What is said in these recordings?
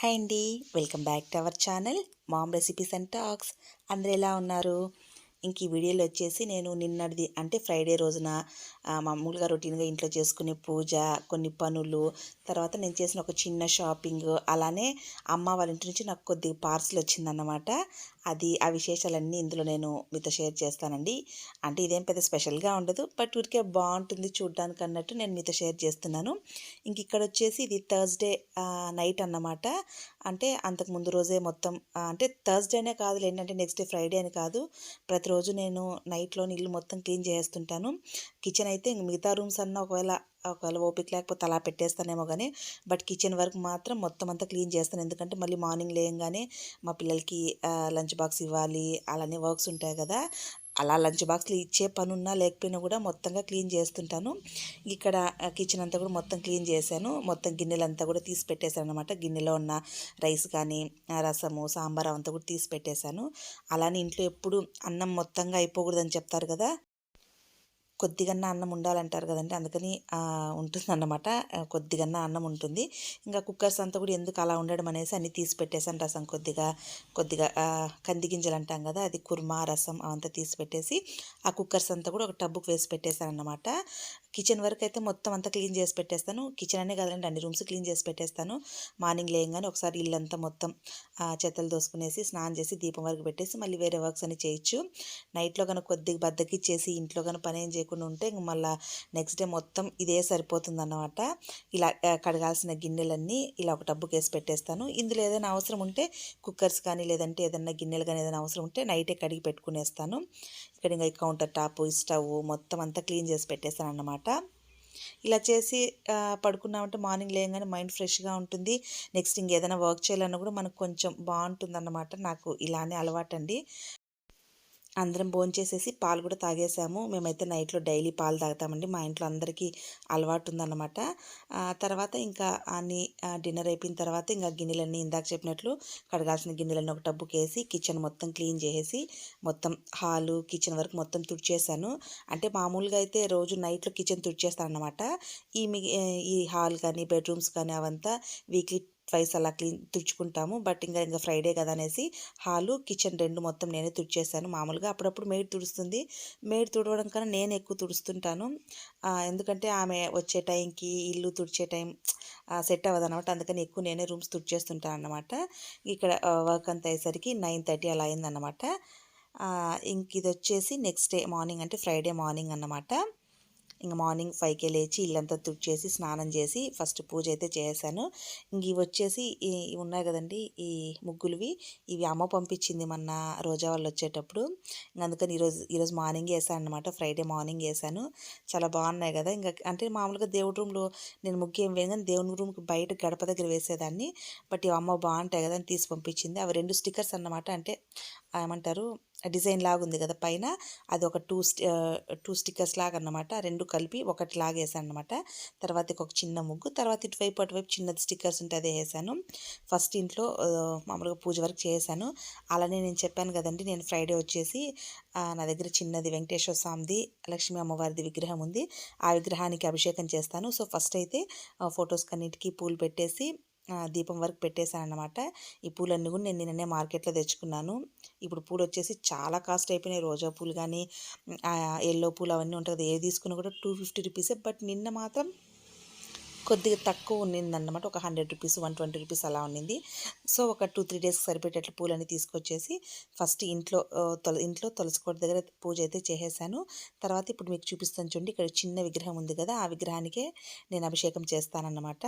Hi అండి. Welcome back to our channel mom recipes and talks. అందరు ఎలా ఉన్నారు? ఇంక ఈ వీడియోలో వచ్చేసి నేను నిన్నటిది అంటే ఫ్రైడే రోజున మామూలుగా రొటీన్గా ఇంట్లో చేసుకునే పూజ కొన్ని పనులు తర్వాత నేను చేసిన ఒక చిన్న షాపింగ్ అలానే అమ్మ వాళ్ళ ఇంటి నుంచి నాకు కొద్ది పార్సల్ వచ్చిందన్నమాట. అది ఆ విశేషాలన్నీ ఇందులో నేను మీతో షేర్ చేస్తానండి. అంటే ఇదేం పెద్ద స్పెషల్గా ఉండదు బట్ ఊరికే బాగుంటుంది చూడడానికి అన్నట్టు నేను మీతో షేర్ చేస్తున్నాను. ఇంక ఇక్కడ వచ్చేసి ఇది థర్స్డే నైట్ అన్నమాట. అంటే అంతకు ముందు రోజే మొత్తం అంటే థర్స్డేనే కాదు ఏంటంటే నెక్స్ట్ డే ఫ్రైడే అని కాదు. ప్రతి ప్రతిరోజు నేను నైట్లో ఇల్లు మొత్తం క్లీన్ చేస్తుంటాను కిచెన్ అయితే ఇంక మిగతా రూమ్స్ అన్న ఒకవేళ ఒకవేళ ఓపిక లేకపోతే అలా పెట్టేస్తానేమో కానీ బట్ కిచెన్ వరకు మాత్రం మొత్తం అంతా క్లీన్ చేస్తాను. ఎందుకంటే మళ్ళీ మార్నింగ్ లేయంగానే మా పిల్లలకి లంచ్ బాక్స్ ఇవ్వాలి అలానే వర్క్స్ ఉంటాయి కదా. అలా లంచ్ బాక్స్లు ఇచ్చే పనున్నా లేకపోయినా కూడా మొత్తంగా క్లీన్ చేస్తుంటాను. ఇక్కడ కిచెన్ అంతా కూడా మొత్తం క్లీన్ చేశాను. మొత్తం గిన్నెలంతా కూడా తీసి పెట్టేశాను అనమాట గిన్నెలో ఉన్న రైస్ కానీ రసము సాంబార్ అంతా కూడా తీసి పెట్టేశాను. అలానే ఇంట్లో ఎప్పుడు అన్నం మొత్తంగా అయిపోకూడదని చెప్తారు కదా కొద్దిగన్నా అన్నం ఉండాలంటారు కదండి. అందుకని ఉంటుందన్నమాట. కొద్దిగన్నా అన్నం ఉంటుంది. ఇంకా కుక్కర్స్ అంతా కూడా ఎందుకు అలా ఉండడం అనేసి అన్ని తీసి పెట్టేసాను రసం కొద్దిగా కొద్దిగా కంది గింజలు అంటాం కదా అది కుర్మా రసం అవంతా తీసి పెట్టేసి ఆ కుక్కర్స్ అంతా కూడా ఒక టబ్బుకు వేసి పెట్టేశాను అన్నమాట కిచెన్ వరకు అయితే మొత్తం అంతా క్లీన్ చేసి పెట్టేస్తాను. కిచెన్ అనే కదండి అన్ని రూమ్స్ క్లీన్ చేసి పెట్టేస్తాను. మార్నింగ్ లేయంగానే ఒకసారి ఇల్లంతా మొత్తం చెత్తలు దోసుకునేసి స్నానం చేసి దీపం వరకు పెట్టేసి మళ్ళీ వేరే వర్క్స్ అని చేయొచ్చు. నైట్లో కనుక కొద్దిగా బద్దకిచ్చేసి ఇంట్లో కనుక పని ఏం చేయకుండా ఉంటే ఇంక మళ్ళీ నెక్స్ట్ డే మొత్తం ఇదే సరిపోతుంది అన్నమాట ఇలా కడగాల్సిన గిన్నెలన్నీ ఇలా ఒక టబ్బుకి వేసి పెట్టేస్తాను. ఇందులో ఏదైనా అవసరం ఉంటే కుక్కర్స్ కానీ లేదంటే ఏదైనా గిన్నెలు కానీ ఏదైనా అవసరం ఉంటే నైటే కడిగి పెట్టుకునేస్తాను. ఇక్కడ ఇంకా కౌంటర్ టాప్ స్టవ్ మొత్తం అంతా క్లీన్ చేసి పెట్టేస్తాను అన్నమాట ఇలా చేసి పడుకున్నామంటే మార్నింగ్ లేయంగానే మైండ్ ఫ్రెష్గా ఉంటుంది. నెక్స్ట్ ఇంకేదైనా వర్క్ చేయాలన్నా కూడా మనకు కొంచెం బాగుంటుంది అన్నమాట నాకు ఇలానే అలవాటండి. అందరం భోంచేసేసి పాలు కూడా తాగేసాము. మేమైతే నైట్లో డైలీ పాలు తాగుతామండి. మా ఇంట్లో అందరికీ అలవాటు ఉందన్నమాట తర్వాత ఇంకా అన్ని డిన్నర్ అయిపోయిన తర్వాత ఇంకా గిన్నెలన్నీ ఇందాక చెప్పినట్లు కడగాల్సిన గిన్నెలన్నీ ఒక టబ్బుకి వేసి కిచెన్ మొత్తం క్లీన్ చేసేసి మొత్తం హాలు కిచెన్ వరకు మొత్తం తుడిచేసాను. అంటే మామూలుగా అయితే రోజు నైట్లో కిచెన్ తుడిచేస్తాను అనమాట ఈ మిగి ఈ హాల్ కానీ బెడ్రూమ్స్ కానీ అవంతా వీక్లీ ట్వైస్ అలా క్లీన్ తుడుచుకుంటాము. బట్ ఇంకా ఇంకా ఫ్రైడే కదా అనేసి హాలు కిచెన్ రెండు మొత్తం నేనే తుడిచేసాను మామూలుగా అప్పుడప్పుడు మేడ్ తుడుస్తుంది. మేడ్ తుడవడం కన్నా నేను ఎక్కువ తుడుస్తుంటాను. ఎందుకంటే ఆమె వచ్చే టైంకి ఇల్లు తుడిచే టైం సెట్ అవ్వదు అనమాట అందుకని ఎక్కువ నేనే రూమ్స్ తుడిచేస్తుంటాను అనమాట ఇక్కడ వర్క్ అంతా అయ్యేసరికి నైన్ థర్టీ అలా అయిందన్నమాట. ఇంక ఇది వచ్చేసి నెక్స్ట్ డే మార్నింగ్ అంటే ఫ్రైడే మార్నింగ్ అన్నమాట. ఇంకా మార్నింగ్ ఫైవ్కే లేచి ఇల్లంతా తుడిచేసి స్నానం చేసి ఫస్ట్ పూజ అయితే చేశాను ఇంక ఇవి వచ్చేసి ఈ ఇవి ఉన్నాయి కదండి ఈ ముగ్గులువి. ఇవి అమ్మ పంపించింది మొన్న రోజా వాళ్ళు వచ్చేటప్పుడు. అందుకని ఈరోజు ఈరోజు మార్నింగ్ వేసాను అనమాట ఫ్రైడే మార్నింగ్ వేసాను. చాలా బాగున్నాయి కదా. ఇంకా అంటే మామూలుగా దేవుడి రూమ్లో నేను ముగ్గు ఏం వేయను కానీ దేవుని రూమ్కి బయట గడప దగ్గర వేసేదాన్ని. బట్ ఇవి అమ్మ బాగుంటాయి కదా అని తీసి పంపించింది. అవి రెండు స్టిక్కర్స్ అన్నమాట అంటే ఏమంటారు డిజైన్ లాగా ఉంది కదా పైన అది ఒక టూ టూ స్టిక్కర్స్ లాగా అన్నమాట రెండు కలిపి ఒకటి లాగా వేసాను అనమాట తర్వాత ఒక చిన్న ముగ్గు తర్వాత ఇటువైపు అటువైపు చిన్నది స్టిక్కర్స్ ఉంటే అదే వేసాను. ఫస్ట్ ఇంట్లో మామూలుగా పూజ వరకు చేశాను అలానే నేను చెప్పాను కదండి నేను ఫ్రైడే వచ్చేసి నా దగ్గర చిన్నది వెంకటేశ్వర స్వామిది లక్ష్మీ అమ్మవారిది విగ్రహం ఉంది. ఆ విగ్రహానికి అభిషేకం చేస్తాను. సో ఫస్ట్ అయితే ఫొటోస్ కన్నిటికీ పూలు పెట్టేసి దీపం వరకు పెట్టేశాను అనమాట ఈ పూలన్నీ కూడా నేను నిన్ననే మార్కెట్లో తెచ్చుకున్నాను. ఇప్పుడు పూలు వచ్చేసి చాలా కాస్ట్ అయిపోయినాయి. రోజా పూలు కానీ ఎల్లో పూలు అవన్నీ ఉంటుంది. ఏది తీసుకున్నా కూడా టూ ఫిఫ్టీ రూపీసే. బట్ నిన్న మాత్రం కొద్దిగా తక్కువ ఉన్నిందన్నమాట. ఒక hundred rupees one twenty rupees అలా ఉన్నింది. సో ఒక టూ త్రీ డేస్కి సరిపెట్టేట్లు పూలని తీసుకొచ్చేసి ఫస్ట్ ఇంట్లో తొల ఇంట్లో తులసి కోట దగ్గర పూజ అయితే చేసేసాను. తర్వాత ఇప్పుడు మీకు చూపిస్తాను చూడండి. ఇక్కడ చిన్న విగ్రహం ఉంది కదా ఆ విగ్రహానికే నేను అభిషేకం చేస్తానన్నమాట.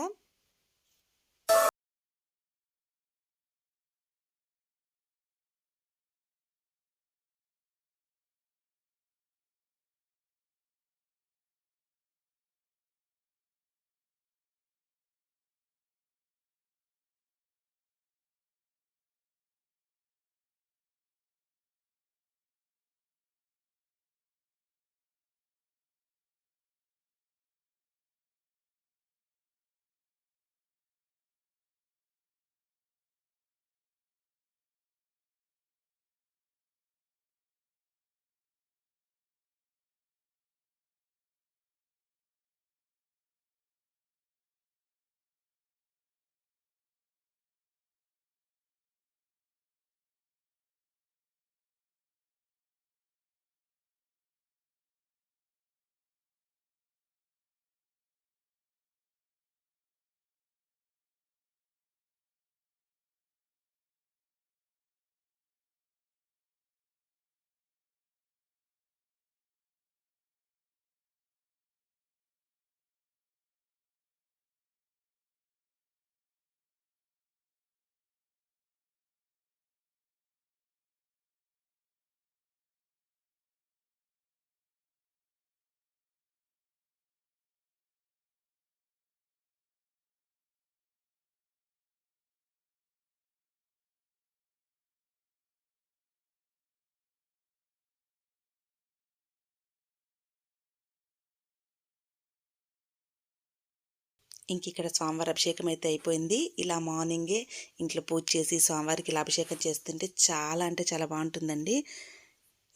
ఇంక ఇక్కడ స్వామివారి అభిషేకం అయితే అయిపోయింది. ఇలా మార్నింగే ఇంట్లో పూజ చేసి స్వామివారికి ఇలా అభిషేకం చేస్తుంటే చాలా అంటే చాలా బాగుంటుందండి.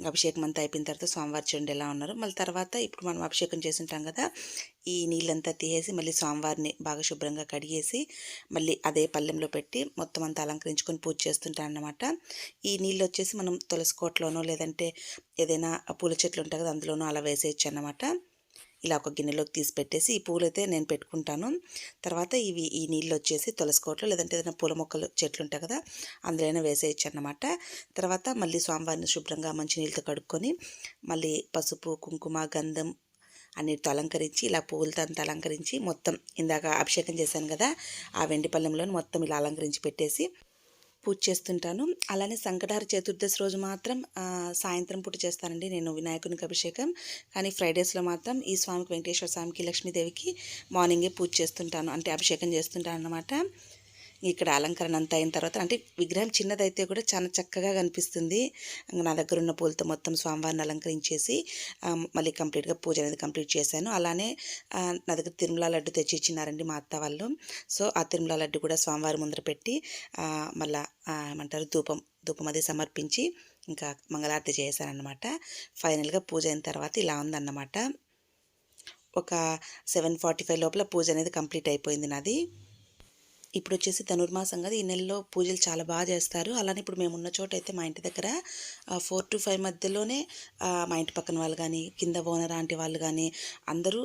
అభిషేకం అంతా అయిపోయిన తర్వాత స్వామివారి చూడండి ఎలా ఉన్నారు. మళ్ళీ తర్వాత ఇప్పుడు మనం అభిషేకం చేసింటాం కదా ఈ నీళ్ళంతా తీసేసి మళ్ళీ స్వామివారిని బాగా శుభ్రంగా కడిగేసి మళ్ళీ అదే పళ్ళెంలో పెట్టి మొత్తం అంతా అలంకరించుకొని పూజ చేస్తుంటాను అన్నమాట ఈ నీళ్ళు వచ్చేసి మనం తులసి కోటలోనో లేదంటే ఏదైనా పూల చెట్లు ఉంటాయి కదా అందులోనో అలా వేసేయచ్చు అన్నమాట. ఇలా ఒక గిన్నెలోకి తీసి పెట్టేసి ఈ పూలైతే నేను పెట్టుకుంటాను. తర్వాత ఇవి ఈ నీళ్ళు వచ్చేసి తులసికోట్లు లేదంటే ఏదైనా పూల మొక్కలు చెట్లు ఉంటాయి కదా అందులోనే వేసేయచ్చు అన్నమాట తర్వాత మళ్ళీ స్వామివారిని శుభ్రంగా మంచి నీళ్ళతో కడుక్కొని మళ్ళీ పసుపు కుంకుమ గంధం అన్నిటితో అలంకరించి ఇలా పువ్వులతో అంతా అలంకరించి మొత్తం ఇందాక అభిషేకం చేశాను కదా ఆ వెండి పళ్ళెంలో మొత్తం ఇలా అలంకరించి పెట్టేసి పూజ చేస్తుంటాను. అలానే సంకటార చతుర్దశి రోజు మాత్రం సాయంత్రం పూట చేస్తానండి నేను వినాయకునికి అభిషేకం. కానీ ఫ్రైడేస్లో మాత్రం ఈ స్వామికి వెంకటేశ్వర స్వామికి లక్ష్మీదేవికి మార్నింగే పూజ చేస్తుంటాను. అంటే అభిషేకం చేస్తుంటాను అన్నమాట ఇక్కడ అలంకరణ అంతా అయిన తర్వాత అంటే విగ్రహం చిన్నదైతే కూడా చాలా చక్కగా కనిపిస్తుంది. నా దగ్గర ఉన్న పూలతో మొత్తం స్వామివారిని అలంకరించేసి మళ్ళీ కంప్లీట్గా పూజ అనేది కంప్లీట్ చేశాను. అలానే నా దగ్గర తిరుమల లడ్డు తెచ్చి ఇచ్చినారండి మా అత్త వాళ్ళు. సో ఆ తిరుమల లడ్డు కూడా స్వామివారి ముందర పెట్టి మళ్ళా ఏమంటారు ధూపం ధూపం అది సమర్పించి ఇంకా మంగళారతి చేశానన్నమాట ఫైనల్గా పూజ అయిన తర్వాత ఇలా ఉందన్నమాట. ఒక సెవెన్ ఫార్టీ ఫైవ్ లోపల పూజ అనేది కంప్లీట్ అయిపోయింది నాది. ఇప్పుడు వచ్చేసి ధనుర్మాసం కదా ఈ నెలలో పూజలు చాలా బాగా చేస్తారు. అలానే ఇప్పుడు మేము ఉన్న చోట అయితే మా ఇంటి దగ్గర ఫోర్ టు ఫైవ్ మధ్యలోనే మా ఇంటి పక్కన వాళ్ళు కానీ కింద ఓనర్ ఆంటీ వాళ్ళు కానీ అందరూ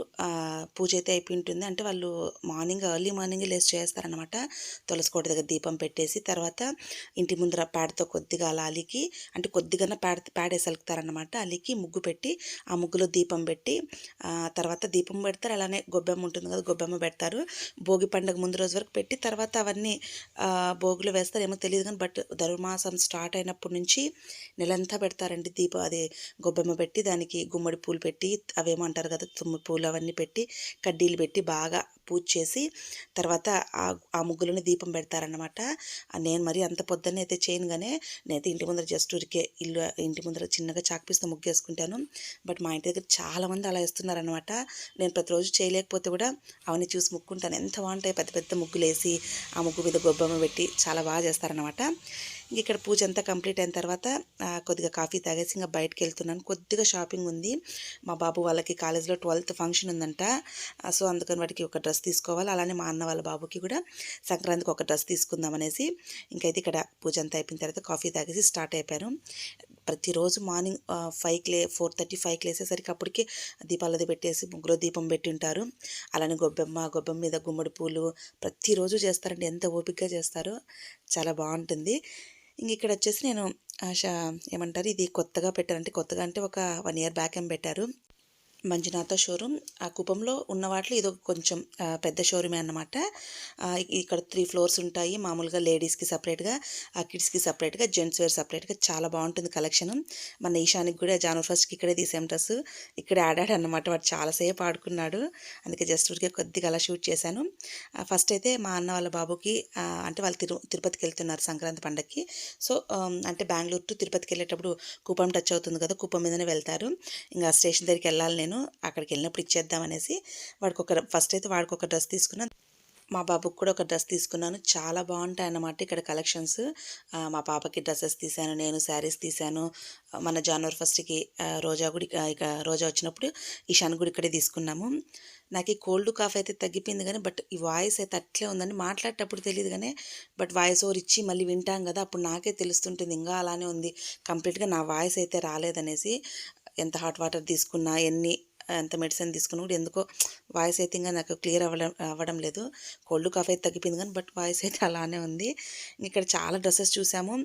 పూజ అయితే అయిపోయి ఉంటుంది. అంటే వాళ్ళు మార్నింగ్ ఎర్లీ మార్నింగ్ లేచి చేస్తారనమాట తులసికోట దగ్గర దీపం పెట్టేసి తర్వాత ఇంటి ముందర పేడతో కొద్దిగా అలా అలికి అంటే కొద్దిగా పేడ పేడేసి అలుకుతారనమాట అలికి ముగ్గు పెట్టి ఆ ముగ్గులో దీపం పెట్టి తర్వాత దీపం పెడతారు. అలానే గొబ్బెమ్మ ఉంటుంది కదా గొబ్బెమ్మ పెడతారు. భోగి పండుగ ముందు రోజు వరకు పెట్టి తర్వాత తర్వాత అవన్నీ భోగులు వేస్తారు ఏమో తెలియదు కానీ బట్ ధనుర్మాసం స్టార్ట్ అయినప్పటి నుంచి నెలంతా పెడతారండి దీపం. అది గొబ్బెమ్మ పెట్టి దానికి గుమ్మడి పూలు పెట్టి అవేమో అంటారు కదా తుమ్మి పూలు అవన్నీ పెట్టి కడ్డీలు పెట్టి బాగా పూజ చేసి తర్వాత ఆ ముగ్గులని దీపం పెడతారనమాట నేను మరి అంత పొద్దున్నే అయితే చేయనుగానే నేనైతే ఇంటి ముందర జస్ట్ ఊరికే ఇల్లు ఇంటి ముందర చిన్నగా చాక్పిస్తూ ముగ్గు వేసుకుంటాను బట్ మా ఇంటి దగ్గర చాలామంది అలా వేస్తున్నారనమాట నేను ప్రతిరోజు చేయలేకపోతే కూడా అవన్నీ చూసి ముక్కుంటాను ఎంత బాగుంటాయి పెద్ద పెద్ద ముగ్గులు వేసి ఆ ముగ్గు మీద గొబ్బమ్మ పెట్టి చాలా బాగా చేస్తారనమాట ఇక్కడ పూజ అంతా కంప్లీట్ అయిన తర్వాత కొద్దిగా కాఫీ తాగేసి ఇంకా బయటకు వెళ్తున్నాను కొద్దిగా షాపింగ్ ఉంది. మా బాబు వాళ్ళకి కాలేజ్లో ట్వెల్త్ ఫంక్షన్ ఉందంట. సో అందుకని వాటికి ఒక డ్రెస్ తీసుకోవాలి. అలానే మా అన్న వాళ్ళ బాబుకి కూడా సంక్రాంతికి ఒక డ్రెస్ తీసుకుందాం అనేసి ఇంకైతే ఇక్కడ పూజ అంతా అయిపోయిన తర్వాత కాఫీ తాగేసి స్టార్ట్ అయిపోయాను. ప్రతిరోజు మార్నింగ్ ఫైవ్కి లే ఫోర్ థర్టీ ఫైవ్కి లేసేసరికి అప్పటికి దీపాలది పెట్టేసి ముగ్గులో దీపం పెట్టి ఉంటారు అలానే గొబ్బెమ్మ గొబ్బెమ్మ మీద గుమ్మడి పూలు ప్రతిరోజు చేస్తారండి. ఎంత ఓపికగా చేస్తారో చాలా బాగుంటుంది. ఇంక ఇక్కడ వచ్చేసి నేను ఏమంటారు? ఇది కొత్తగా పెట్టారంటే కొత్తగా అంటే ఒక వన్ ఇయర్ బ్యాక్ ఏం పెట్టారు. మంజునాథ షోరూమ్. ఆ కుప్పంలో ఉన్న వాటిలో ఇది కొంచెం పెద్ద షోరూమే అన్నమాట. ఇక్కడ త్రీ ఫ్లోర్స్ ఉంటాయి. మామూలుగా లేడీస్కి సపరేట్గా ఆ కిడ్స్కి సపరేట్గా జెంట్స్ వేర్ సపరేట్గా చాలా బాగుంటుంది కలెక్షన్. మన ఈశానికి కూడా జానవర్ ఫస్ట్కి ఇక్కడే తీసాం డ్రెస్ ఇక్కడే ఆడాడు అనమాట వాడు చాలాసేపు ఆడుకున్నాడు. అందుకే జస్ట్ ఊరికే కొద్దిగా అలా షూట్ చేశాను. ఫస్ట్ అయితే మా అన్న వాళ్ళ బాబుకి అంటే వాళ్ళు తిరు తిరుపతికి వెళ్తున్నారు సంక్రాంతి పండగకి సో అంటే బెంగళూరు టు తిరుపతికి వెళ్ళేటప్పుడు కుప్పం టచ్ అవుతుంది కదా కుప్పం మీదనే వెళ్తారు. ఇంకా స్టేషన్ దగ్గరికి వెళ్ళాలి నేను అక్కడికి వెళ్ళినప్పుడు ఇచ్చేద్దామనేసి వాడికి ఒక ఫస్ట్ అయితే వాడికి ఒక డ్రెస్ తీసుకున్నాను మా బాబుకి కూడా ఒక డ్రెస్ తీసుకున్నాను. చాలా బాగుంటాయి అన్నమాట ఇక్కడ కలెక్షన్స్. మా పాపకి డ్రెస్సెస్ తీశాను నేను శారీస్ తీశాను. మన జనవరి ఫస్ట్కి రోజా గుడి ఇక రోజా వచ్చినప్పుడు ఈశాన్ గుడి ఇక్కడే తీసుకున్నాము. నాకు ఈ కోల్డ్ కాఫ్ అయితే తగ్గిపోయింది కానీ బట్ ఈ వాయిస్ అయితే అట్లే ఉందని మాట్లాడేటప్పుడు తెలియదు కానీ బట్ వాయిస్ ఓవర్ ఇచ్చి మళ్ళీ వింటాం కదా అప్పుడు నాకే తెలుస్తుంటుంది ఇంకా అలానే ఉంది. కంప్లీట్గా నా వాయిస్ అయితే రాలేదనేసి ఎంత హాట్ వాటర్ తీసుకున్నా ఎన్ని ఎంత మెడిసిన్ తీసుకున్నా కూడా ఎందుకో వాయిస్ అయితే ఇంకా నాకు క్లియర్ అవ్వడం అవ్వడం లేదు. కోల్డ్ కాఫ్ అయితే తగ్గిపోయింది కానీ బట్ వాయిస్ అయితే అలానే ఉంది. ఇక్కడ చాలా డ్రెస్సెస్ చూసాము.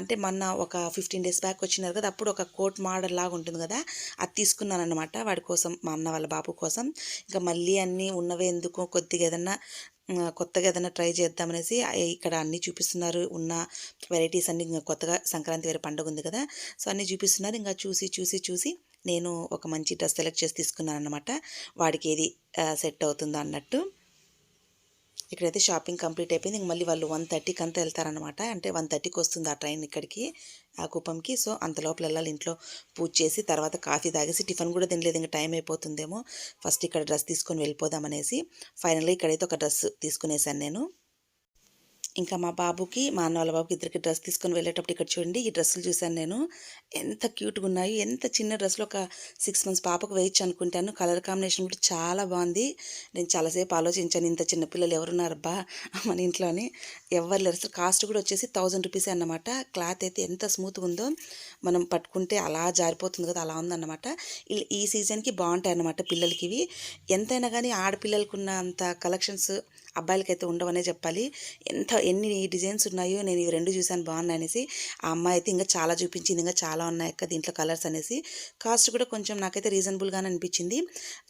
అంటే మొన్న ఒక ఫిఫ్టీన్ డేస్ బ్యాక్ వచ్చినారు కదా అప్పుడు ఒక కోట్ మోడల్ లాగా ఉంటుంది కదా అది తీసుకున్నాను అనమాట వాడి కోసం మా అన్న వాళ్ళ బాబు కోసం. ఇంకా మళ్ళీ అన్నీ ఉన్నవే ఎందుకు కొద్దిగా ఏదన్నా కొత్తగా ఏదైనా ట్రై చేద్దామనేసి ఇక్కడ అన్నీ చూపిస్తున్నారు. ఉన్న వెరైటీస్ అన్నీ ఇంకా కొత్తగా సంక్రాంతి వేరే పండుగ ఉంది కదా సో అన్నీ చూపిస్తున్నారు. ఇంకా చూసి చూసి చూసి నేను ఒక మంచి డ్రెస్ సెలెక్ట్ చేసి తీసుకున్నాను అనమాట వాడికి ఏది సెట్ అవుతుందో అన్నట్టు. ఇక్కడైతే షాపింగ్ కంప్లీట్ అయిపోయింది. ఇంక మళ్ళీ వాళ్ళు వన్ థర్టీకి అంతా వెళ్తారనమాట అంటే వన్ థర్టీకి వస్తుంది ఆ ట్రైన్ ఇక్కడికి ఆ కుప్పంకి సో అంత లోపల వెళ్ళాలి. ఇంట్లో పూజ చేసి తర్వాత కాఫీ తాగేసి టిఫిన్ కూడా తినలేదు. ఇంకా టైం అయిపోతుందేమో. ఫస్ట్ ఇక్కడ డ్రెస్ తీసుకొని వెళ్ళిపోదామనేసి ఫైనల్గా ఇక్కడైతే ఒక డ్రెస్ తీసుకునేసాను నేను. ఇంకా మా బాబుకి మా అన్న వాళ్ళ బాబుకి ఇద్దరికి డ్రెస్ తీసుకొని వెళ్ళేటప్పుడు ఇక్కడ చూడండి ఈ డ్రెస్సులు చూశాను నేను. ఎంత క్యూట్గా ఉన్నాయి. ఎంత చిన్న డ్రెస్సులు. ఒక సిక్స్ మంత్స్ పాపకు వేయచ్చు అనుకుంటాను. కలర్ కాంబినేషన్ కూడా చాలా బాగుంది. నేను చాలాసేపు ఆలోచించాను ఇంత చిన్న పిల్లలు ఎవరున్నారబ్బా మన ఇంట్లోని. ఎవరు లేరు. కాస్ట్ కూడా వచ్చేసి థౌజండ్ రూపీస్ అన్నమాట. క్లాత్ అయితే ఎంత స్మూత్గా ఉందో మనం పట్టుకుంటే అలా జారిపోతుంది కదా అలా ఉందన్నమాట. ఈ- ఈ సీజన్కి బాగుంటాయి అన్నమాట పిల్లలకి ఇవి. ఎంతైనా కానీ ఆడపిల్లలకు ఉన్న అంత కలెక్షన్స్ అబ్బాయిలకైతే ఉండవనే చెప్పాలి. ఎంత ఎన్ని డిజైన్స్ ఉన్నాయో నేను ఇవి రెండు చూశాను బాగున్నాయి అనేసి ఆ అమ్మాయి అయితే ఇంకా చాలా చూపించింది ఇంకా చాలా ఉన్నాయి అక్క దీంట్లో కలర్స్ అనేసి. కాస్ట్ కూడా కొంచెం నాకైతే రీజనబుల్గానే అనిపించింది.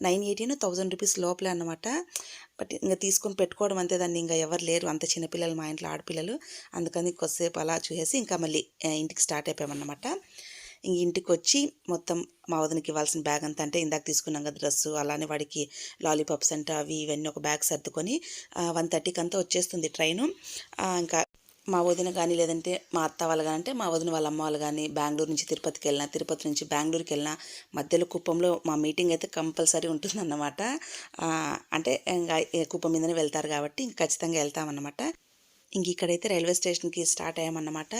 నైన్ ఎయిటీన్ థౌజండ్ రూపీస్ లోపలే అనమాట బట్ ఇంకా తీసుకొని పెట్టుకోవడం అంతే దాన్ని ఇంకా ఎవరు లేరు. అంత చిన్నపిల్లలు మా ఇంట్లో ఆడపిల్లలు. అందుకని కొద్దిసేపు అలా చూసేసి ఇంకా మళ్ళీ ఇంటికి స్టార్ట్ అయిపోయామన్నమాట. ఇంక ఇంటికి వచ్చి మొత్తం మా వదినకి ఇవ్వాల్సిన బ్యాగ్ అంతా అంటే ఇందాక తీసుకున్నాం కదా డ్రెస్సు అలానే వాడికి లాలీపాప్స్ అంటే అవి ఇవన్నీ ఒక బ్యాగ్ సర్దుకొని వన్ థర్టీకి అంతా వచ్చేస్తుంది ట్రైను. ఇంకా మా వదిన కానీ లేదంటే మా అత్త వాళ్ళు కానీ అంటే మా వదిన వాళ్ళ అమ్మ వాళ్ళు కానీ బెంగళూరు నుంచి తిరుపతికి వెళ్ళినా తిరుపతి నుంచి బెంగళూరుకి వెళ్ళినా మధ్యలో కుప్పంలో మా మీటింగ్ అయితే కంపల్సరీ ఉంటుందన్నమాట. అంటే ఇంకా కుప్పం మీదనే వెళ్తారు కాబట్టి ఇంక ఖచ్చితంగా వెళ్తామన్నమాట. ఇంక ఇక్కడైతే రైల్వే స్టేషన్కి స్టార్ట్ అయ్యామన్నమాట.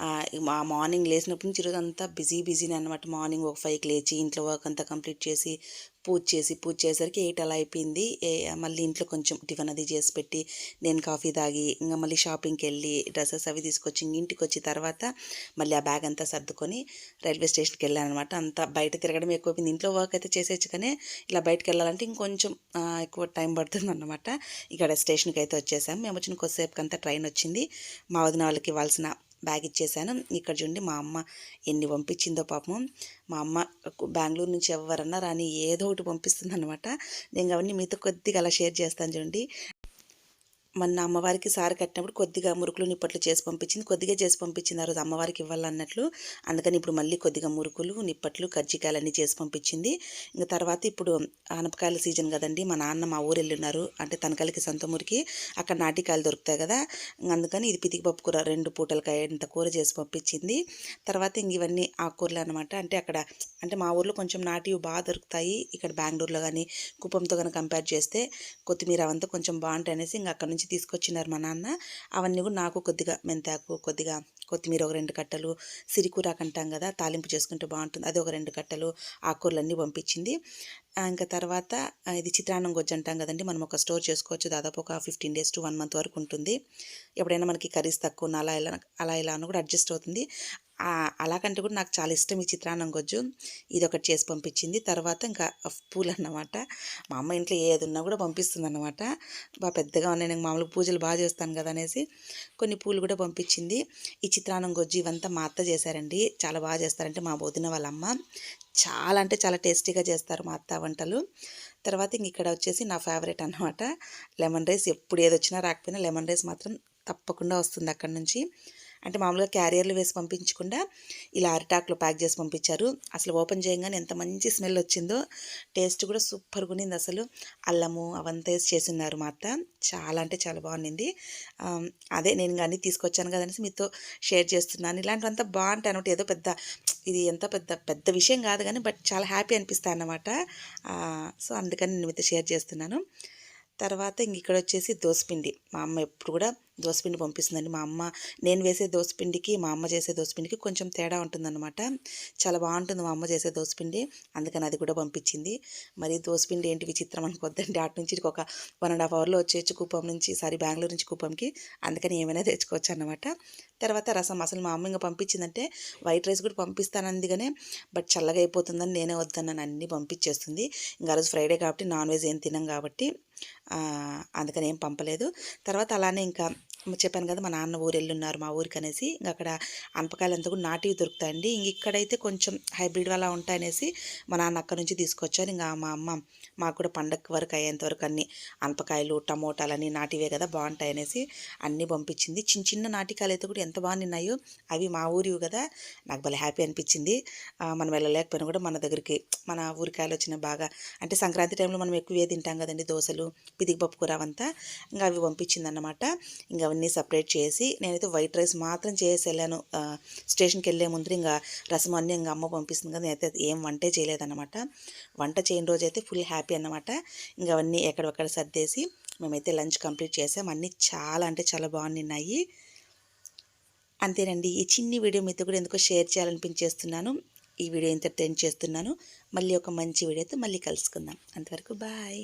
ఆ, మా మార్నింగ్ లేచినప్పటి నుంచి ఈరోజు అంతా బిజీ బిజీనే అనమాట మార్నింగ్ ఒక ఫైవ్కి లేచి ఇంట్లో వర్క్ అంతా కంప్లీట్ చేసి పూజ చేసి పూజ చేసరికి ఎయిట్ అలా అయిపోయింది. మళ్ళీ ఇంట్లో కొంచెం టిఫిన్ అది చేసి పెట్టి నేను కాఫీ తాగి ఇంకా మళ్ళీ షాపింగ్కి వెళ్ళి డ్రెస్సెస్ అవి తీసుకొచ్చి ఇంటికి వచ్చిన తర్వాత మళ్ళీ ఆ బ్యాగ్ అంతా సర్దుకొని రైల్వే స్టేషన్కి వెళ్ళాను అనమాట అంతా బయట తిరగడం ఎక్కువైపోయింది. ఇంట్లో వర్క్ అయితే చేసేచ్చు కానీ ఇలా బయటకు వెళ్ళాలంటే ఇంకొంచెం ఎక్కువ టైం పడుతుంది అన్నమాట ఇక్కడ స్టేషన్కి అయితే వచ్చేసాం. మేము వచ్చిన కొద్దిసేపుకి అంతా ట్రైన్ వచ్చింది. మా వదిన వాళ్ళకి ఇవ్వాల్సిన బ్యాగ్ ఇచ్చేసాను. ఇక్కడ చూడండి మా అమ్మ ఎన్ని పంపించిందో పాపం. మా అమ్మ బెంగళూరు నుంచి ఎవరన్నా రాని ఏదో ఒకటి పంపిస్తుంది అనమాట నేను అవన్నీ మీతో కొద్దిగా అలా షేర్ చేస్తాను చూడండి. మొన్న అమ్మవారికి సారి కట్టినప్పుడు కొద్దిగా మురుకులు నిప్పట్లు చేసి పంపించింది. కొద్దిగా చేసి పంపించింది. ఆ రోజు అమ్మవారికి ఇవ్వాలన్నట్లు. అందుకని ఇప్పుడు మళ్ళీ కొద్దిగా మురుకులు నిప్పట్లు కజ్జికాయలు అన్నీ చేసి పంపించింది. ఇంకా తర్వాత ఇప్పుడు ఆనపకాయల సీజన్ కదండి. మా నాన్న మా ఊరు వెళ్ళున్నారు అంటే తనకలికి సొంత మురికి అక్కడ నాటికాయలు దొరుకుతాయి కదా. అందుకని ఇది పితికి పప్పు కూర రెండు పూటలకాయ ఇంత కూర చేసి పంపించింది. తర్వాత ఇంక ఇవన్నీ ఆకుకూరలు అనమాట అంటే అక్కడ అంటే మా ఊర్లో కొంచెం నాటివి బాగా దొరుకుతాయి. ఇక్కడ బెంగళూరులో కానీ కుప్పంతో కానీ కంపేర్ చేస్తే కొత్తిమీర అవంతా కొంచెం బాగుంటాయి అనేసి ఇంకా అక్కడ నుంచి తీసుకొచ్చినారు మా నాన్న. అవన్నీ కూడా నాకు కొద్దిగా మెంతాకు కొద్దిగా కొత్తిమీర ఒక రెండు కట్టలు సిరికూరాకు అంటాం కదా తాలింపు చేసుకుంటే బాగుంటుంది. అది ఒక రెండు కట్టలు ఆకుకూరలన్నీ పంపించింది. ఇంకా తర్వాత ఇది చిత్రాన్నం గొజ్జు అంటాం కదండి మనం ఒక స్టోర్ చేసుకోవచ్చు. దాదాపు ఒక fifteen days to one month వరకు ఉంటుంది. ఎప్పుడైనా మనకి కర్రీస్ తక్కువ అలా ఇలా అలా ఇలా అని కూడా అడ్జస్ట్ అవుతుంది. అలాగంటే కూడా నాకు చాలా ఇష్టం ఈ చిత్రాన్నం గొజ్జు. ఇది ఒకటి చేసి పంపించింది. తర్వాత ఇంకా పూలు అన్నమాట. మా అమ్మ ఇంట్లో ఏది ఉన్నా కూడా పంపిస్తుంది అన్నమాట బాగా పెద్దగా ఉన్నాయి. నేను మామూలుగా పూజలు బాగా చేస్తాను కదా అనేసి కొన్ని పూలు కూడా పంపించింది. ఈ చిత్రాన్నం గొజ్జు ఇవంతా మా అత్త చేశారండి. చాలా బాగా చేస్తారంటే మా వదిన వాళ్ళ అమ్మ. చాలా అంటే చాలా టేస్టీగా చేస్తారు మా అత్త వంటలు. తర్వాత ఇంక ఇక్కడ వచ్చేసి నా ఫేవరెట్ అన్నమాట. లెమన్ రైస్ ఎప్పుడు ఏది వచ్చినా రాకపోయినా లెమన్ రైస్ మాత్రం తప్పకుండా వస్తుంది అక్కడ నుంచి. అంటే మామూలుగా క్యారియర్లు వేసి పంపించకుండా ఇలా అరిటాకులో ప్యాక్ చేసి పంపించారు. అసలు ఓపెన్ చేయగానే ఎంత మంచి స్మెల్ వచ్చిందో టేస్ట్ కూడా సూపర్గా ఉన్నింది అసలు. అల్లము అవంతా వేసి చేసినారు మా అత్త. చాలా అంటే చాలా బాగుండింది. అదే నేను కానీ తీసుకొచ్చాను కదా అనేసి మీతో షేర్ చేస్తున్నాను. ఇలాంటివంతా బాగుంటాయి అనమాట. ఏదో పెద్ద ఇది ఎంత పెద్ద పెద్ద విషయం కాదు కానీ బట్ చాలా హ్యాపీ అనిపిస్తాయి అన్నమాట. సో అందుకని నేను మీతో షేర్ చేస్తున్నాను. తర్వాత ఇంక ఇక్కడ వచ్చేసి దోసపిండి. మా అమ్మ ఎప్పుడు కూడా దోసపిండి పంపిస్తుందండి మా అమ్మ. నేను వేసే దోసపిండికి మా అమ్మ చేసే దోసపిండికి కొంచెం తేడా ఉంటుందన్నమాట. చాలా బాగుంటుంది మా అమ్మ చేసే దోసపిండి. అందుకని అది కూడా పంపించింది. మరి దోసపిండి ఏంటి విచిత్రం అనుకోద్దండి. అటు నుంచి ఒక వన్ అండ్ హాఫ్ అవర్లో వచ్చేయచ్చు కుప్పం నుంచి సారీ బెంగళూరు నుంచి కుప్పంకి అందుకని ఏమైనా తెచ్చుకోవచ్చు అనమాట తర్వాత రసం అసలు మా అమ్మ ఇంకా పంపించిందంటే వైట్ రైస్ కూడా పంపిస్తానంది కానీ బట్ చల్లగా అయిపోతుందని నేనే వద్దన్నాను. అన్నీ పంపించేస్తుంది. ఇంకా రోజు ఫ్రైడే కాబట్టి నాన్ వెజ్ ఏం తినం కాబట్టి అందుకని ఏం పంపలేదు. తర్వాత అలానే ఇంకా చెప్పాను కదా! మా నాన్న ఊరు వెళ్ళున్నారు మా ఊరికి అనేసి ఇంకా అక్కడ అనపకాయలు అంతా కూడా నాటివి దొరుకుతాయండి. ఇంక ఇక్కడైతే కొంచెం హైబ్రిడ్ అలా ఉంటాయనేసి మా నాన్న అక్కడ నుంచి తీసుకొచ్చారు. ఇంకా మా అమ్మ మాకు కూడా పండగ వరకు అయ్యేంత వరకు అన్ని అనపకాయలు టమోటాలు అన్నీ నాటివే కదా! బాగుంటాయి అనేసి అన్నీ పంపించింది. చిన్న చిన్న నాటికాయలు అయితే కూడా ఎంత బాగున్నాయో అవి మా ఊరివి కదా! నాకు భలే హ్యాపీ అనిపించింది. మనం వెళ్ళలేకపోయినా కూడా మన దగ్గరికి మన ఊరికాయలు వచ్చిన బాగా అంటే సంక్రాంతి టైంలో మనం ఎక్కువే తింటాం కదండి దోశలు పిదిగి పప్పు కూర అవంతా. ఇంకా అవి పంపించింది అన్నమాట ఇంకా అవన్నీ సపరేట్ చేసి నేనైతే వైట్ రైస్ మాత్రం చేసి వెళ్ళాను స్టేషన్కి వెళ్ళే ముందు ఇంకా రసం అన్నీ ఇంకా అమ్మ పంపిస్తుంది కదా నేనైతే ఏం వంటే చేయలేదన్నమాట. వంట చేయని రోజు అయితే ఫుల్ హ్యాపీ అన్నమాట. ఇంకా అవన్నీ ఎక్కడొక్కడ సర్దేసి మేమైతే లంచ్ కంప్లీట్ చేసాం. అన్నీ చాలా అంటే చాలా బాగున్నాయి అంతేనండి. ఈ చిన్ని వీడియో మీతో కూడా ఎందుకో షేర్ చేయాలనిపించేస్తున్నాను. ఈ వీడియో ఇంత టెన్ చేస్తున్నాను. మళ్ళీ ఒక మంచి వీడియోతో మళ్ళీ కలుసుకుందాం. అంతవరకు బాయ్.